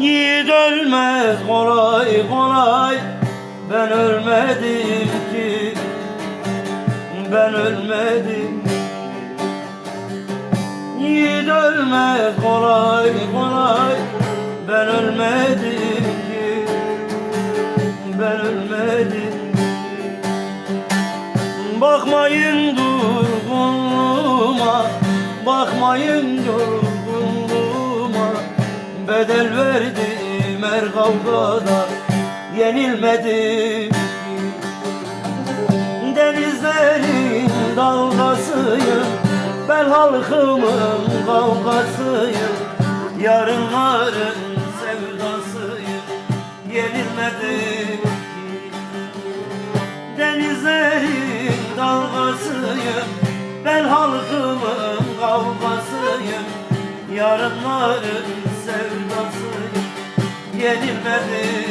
Yiğit ölmez kolay kolay. Ben ölmedim ki. Ben ölmedim. Yiğit ölmez kolay kolay. Ben ölmedim ki. Ben ölmedim. Bakmayın durgunluğuma Bakmayın durgunluğuma Bedel verdim her kavgada. Yenilmedim Denizlerin dalgasıyım Ben halkımın kavgasıyım. Yarınların sevdasıyım Yenilmedim Denizlerin dalgasıyım Ben halkımın kavgasıyım. Yarınların sevdasıyım Yenilmedim